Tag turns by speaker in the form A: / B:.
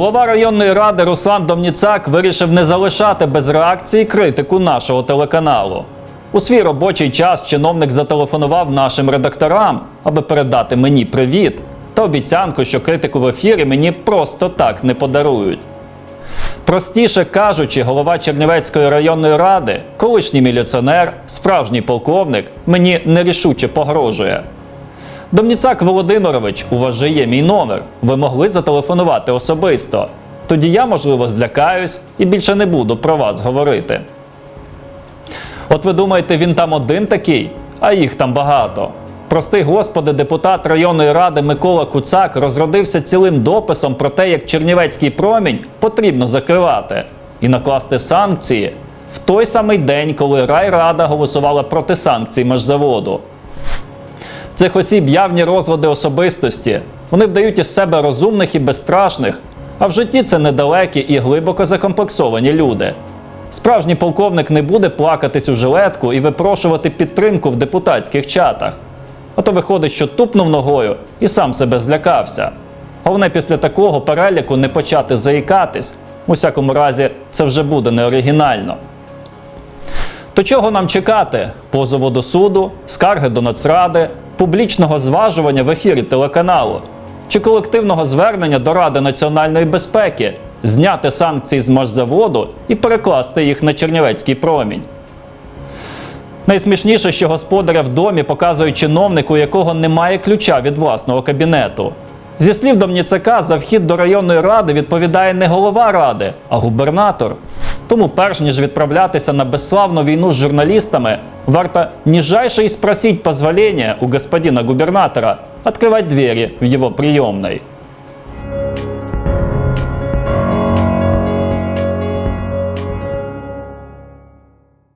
A: Голова районної ради Руслан Домніцак вирішив не залишати без реакції критику нашого телеканалу. У свій робочий час чиновник зателефонував нашим редакторам, аби передати мені привіт та обіцянку, що критику в ефірі мені просто так не подарують. Простіше кажучи, голова Чернівецької районної ради, колишній міліціонер, справжній полковник, мені нерішуче погрожує. Домніцак Володимирович, у вас же є мій номер. Ви могли зателефонувати особисто. Тоді я, можливо, злякаюсь і більше не буду про вас говорити. От ви думаєте, він там один такий, а їх там багато. Простий господи, депутат районної ради Микола Куцак розродився цілим дописом про те, як Чернівецький промінь потрібно закривати і накласти санкції в той самий день, коли райрада голосувала проти санкцій межзаводу. Цих осіб явні розлади особистості. Вони вдають із себе розумних і безстрашних, а в житті це недалекі і глибоко закомплексовані люди. Справжній полковник не буде плакатись у жилетку і випрошувати підтримку в депутатських чатах. А то виходить, що тупнув ногою і сам себе злякався. Головне після такого переліку не почати заїкатись. У всякому разі, це вже буде неоригінально. То чого нам чекати? Позову до суду, скарги до Нацради, публічного зважування в ефірі телеканалу чи колективного звернення до Ради національної безпеки, зняти санкції з Машзаводу і перекласти їх на Чернівецький промінь. Найсмішніше, що господаря в домі показує чиновник, у якого немає ключа від власного кабінету. Зі слів Домніцака, за вхід до районної ради відповідає не голова ради, а губернатор. Тому, перш ніж відправлятися на безславну війну з журналістами, варто нижайше і спросить позволения у господина губернатора открывать двери в его приемной.